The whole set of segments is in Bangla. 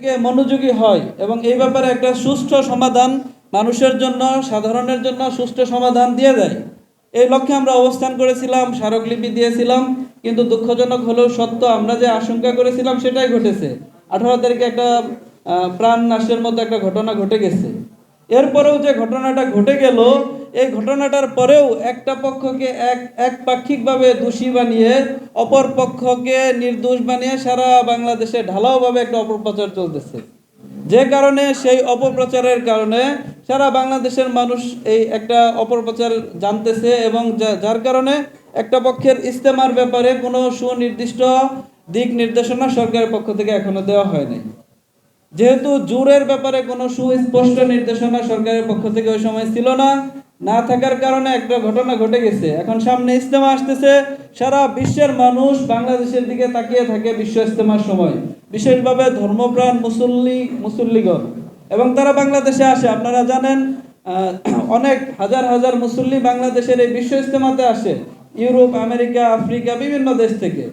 মনোযোগী হয় এবং এই ব্যাপারে একটা সুষ্ঠু সমাধান মানুষের জন্য, সাধারণের জন্য সুষ্ঠু সমাধান দিয়ে দেয়। এই লক্ষ্যে আমরা অবস্থান করেছিলাম, স্মারকলিপি দিয়েছিলাম, কিন্তু দুঃখজনক হলেও সত্য, আমরা যে আশঙ্কা করেছিলাম সেটাই ঘটেছে। আঠারো তারিখে একটা প্রাণ নাশের মতো একটা ঘটনা ঘটে গেছে। এরপরেও যে ঘটনাটা ঘটে গেল, এই ঘটনাটার পরেও একটা পক্ষকে এক, একপাক্ষিকভাবে দোষী বানিয়ে, অপর পক্ষকে নির্দোষ বানিয়ে সারা বাংলাদেশে ঢালাওভাবে একটা অপপ্রচার চলতেছে। যে কারণে সেই অপপ্রচারের কারণে সারা বাংলাদেশের মানুষ এই একটা অপপ্রচার জানতেছে এবং যার কারণে একটা পক্ষের ইস্তেমার ব্যাপারে কোনো সুনির্দিষ্ট দিক নির্দেশনা সরকারের পক্ষ থেকে এখনও দেওয়া হয়নি যেহেতু জোরের ব্যাপারে কোনো সুস্পষ্ট নির্দেশনা সরকারের পক্ষ থেকে ওই সময় ছিল না না থাকার কারণে একটা ঘটনা ঘটে গেছে। এখন সামনে ইস্তেমা আসতেছে, সারা বিশ্বের মানুষ বাংলাদেশের দিকে তাকিয়ে থাকে বিশ্ব ইস্তেমার সময়। বিশেষভাবে ধর্মপ্রাণ মুসল্লি, মুসল্লিগণ। এবং তারা বাংলাদেশে আসে। আপনারা জানেন অনেক হাজার হাজার মুসল্লি বাংলাদেশের এই বিশ্ব ইস্তেমাতে আসে। ইউরোপ, আমেরিকা, আফ্রিকা, বিভিন্ন দেশ থেকে।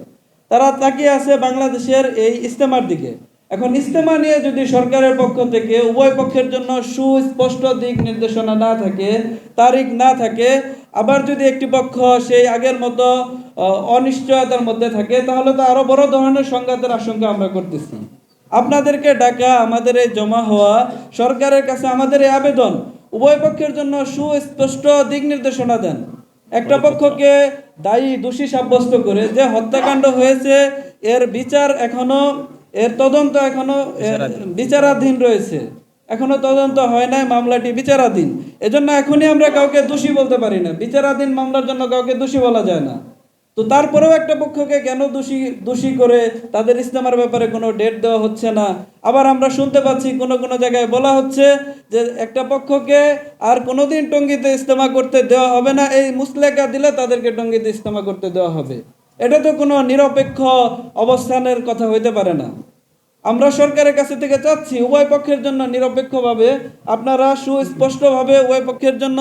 তারা তাকিয়ে আছে বাংলাদেশের এই ইস্তেমার দিকে। এখন ইস্তেমা নিয়ে যদি সরকারের পক্ষ থেকে উভয় পক্ষের জন্য সুস্পষ্ট দিক নির্দেশনা না থাকে তারিখ না থাকে আবার যদি একটি পক্ষ সেই আগের মতো অনিশ্চয়তার মধ্যে থাকে তাহলে তো আরও বড় ধরনের সংঘাতের আশঙ্কা আমরা করতেছি। আপনাদেরকে ডাকা আমাদের এই জমা হওয়া সরকারের কাছে আমাদের এই আবেদন উভয় পক্ষের জন্য সুস্পষ্ট দিক নির্দেশনা দেন। একটা পক্ষকে দায়ী দোষী সাব্যস্ত করে যে হত্যাকাণ্ড হয়েছে এর বিচার এখনও এর তদন্ত এখনও বিচারাধীন। রয়েছে। এখনও তদন্ত হয় নাই মামলাটি বিচারাধীন। এজন্য এখনই আমরা কাউকে দোষী বলতে পারি না। বিচারাধীন মামলার জন্য কাউকে দোষী বলা যায় না। তো তারপরেও একটা পক্ষকে কেন দোষী দোষী করে তাদের ইস্তেমার ব্যাপারে কোনো ডেট দেওয়া হচ্ছে না? আবার আমরা শুনতে পাচ্ছি কোনো কোনো জায়গায় বলা হচ্ছে যে একটা পক্ষকে আর কোনোদিন টঙ্গিতে ইস্তেমা করতে দেওয়া হবে না। এই মুসলেকা দিলে তাদেরকে টঙ্গিতে ইস্তেমা করতে দেওয়া হবে। এটা তো কোনো নিরপেক্ষ অবস্থানের কথা হইতে পারে না। আমরা সরকারের কাছে থেকে চাচ্ছি উভয় পক্ষের জন্য নিরপেক্ষভাবে আপনারা সুস্পষ্টভাবে উভয় পক্ষের জন্য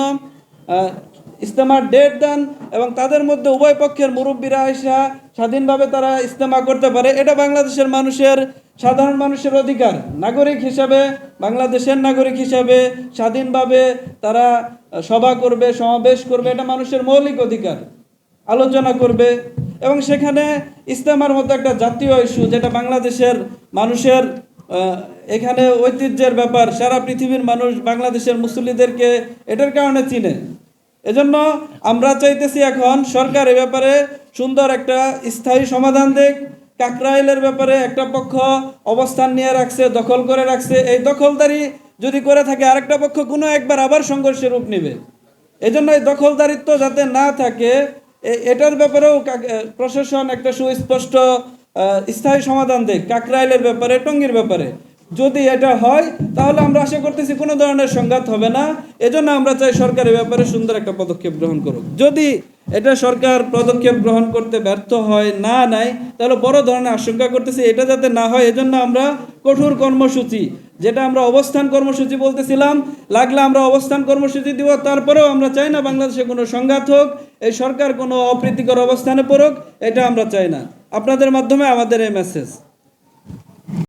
ইস্তেমার ডেট দেন এবং তাদের মধ্যে উভয় পক্ষের মুরব্বীরা আসা স্বাধীনভাবে তারা ইস্তেমা করতে পারে। এটা বাংলাদেশের মানুষের, সাধারণ মানুষের অধিকার। নাগরিক হিসাবে, বাংলাদেশের নাগরিক হিসাবে স্বাধীনভাবে তারা সভা করবে, সমাবেশ করবে। এটা মানুষের মৌলিক অধিকার। আলোচনা করবে। এবং সেখানে ইসলামের মতো একটা জাতীয় ইস্যু, যেটা বাংলাদেশের মানুষের এখানে ঐতিহ্যের ব্যাপার, সারা পৃথিবীর মানুষ বাংলাদেশের মুসল্লিদেরকে এটার কারণে চিনে। এজন্য আমরা চাইতেছি এখন সরকার এ ব্যাপারে সুন্দর একটা স্থায়ী সমাধান দেখ কাকরাইলের ব্যাপারে একটা পক্ষ অবস্থান নিয়ে রাখছে, দখল করে রাখছে। এই দখলদারি যদি করে থাকে, আরেকটা পক্ষ কোনো একবার আবার সংঘর্ষের রূপ নেবে। এই জন্য এই দখলদারিত্ব যাতে না থাকে এটার ব্যাপারেও প্রশাসন একটা সুস্পষ্ট স্থায়ী সমাধান দেয়, কাকরাইলের ব্যাপারে, টঙ্গির ব্যাপারে। যদি এটা হয়, তাহলে আমরা আশা করতেছি কোনো ধরনের সংঘাত হবে না। এজন্য আমরা চাই সরকারের ব্যাপারে সুন্দর একটা পদক্ষেপ গ্রহণ করুক। যদি এটা সরকার পদক্ষেপ গ্রহণ করতে ব্যর্থ হয়, না নেয়, তাহলে বড় ধরনের আশঙ্কা করতেছি, এটা যাতে না হয়, এজন্য আমরা কঠোর কর্মসূচি যেটা আমরা অবস্থান কর্মসূচি বলতেছিলাম, লাগলে আমরা অবস্থান কর্মসূচি দিব, তারপরেও আমরা চাই না বাংলাদেশে কোনো সংঘাত হোক, এই সরকার কোনো অপ্রীতিকর অবস্থানে পড়ুক, এটা আমরা চাই না। আপনাদের মাধ্যমে আমাদের এই মেসেজ